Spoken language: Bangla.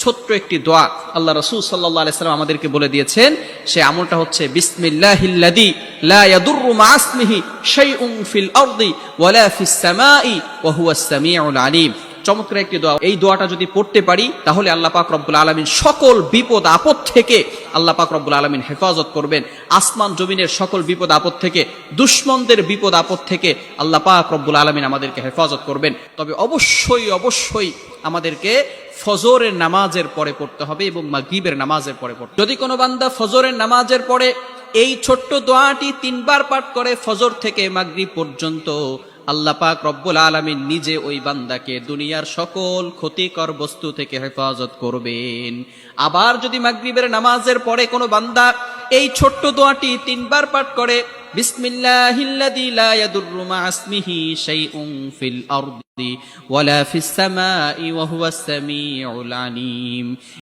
ছোট্ট একটি দোয়া আল্লাহ রসুল সাল্লাহ আলাইসাল্লাম আমাদেরকে বলে দিয়েছেন। সে আমলটা হচ্ছে বিসমিল্লাহিল্লাদি লা ফিল আলিম। চমৎকার একটি দোয়া। এই দোয়াটা যদি পড়তে পারি, তাহলে আল্লাহ পাক রব্বুল আলমিন সকল বিপদ, আপদ থেকে আল্লাহ পাক রব্বুল আলমিন হেফাজত করবেন। আসমান, জমিনের সকল বিপদ, আপদ থেকে, দুশ্মনদের বিপদ, আপদ থেকে আল্লাহ পাক রব্বুল আলমিন আমাদেরকে হেফাজত করবেন। তবে অবশ্যই অবশ্যই আমাদেরকে ফজরের নামাজের পরে পড়তে হবে এবং মাগরিবের নামাজের পরে পড়তে যদি কোনো বান্দা ফজরের নামাজের পরে এই ছোট্ট দোয়াটি তিনবার পাঠ করে, ফজর থেকে মাগরিব পর্যন্ত আল্লাহ পাক রব্বুল আলমিন নিজে ওই বান্দাকে দুনিয়ার সকল ক্ষতিকর বস্তু থেকে হেফাজত করবেন। আবার যদি মাগরিবের নামাজের পরে কোনো বান্দা এই ছোট্ট দোয়াটি তিনবার পাঠ করে, বিসমিল্লাহিল্লাযী ফিল ওয়ালা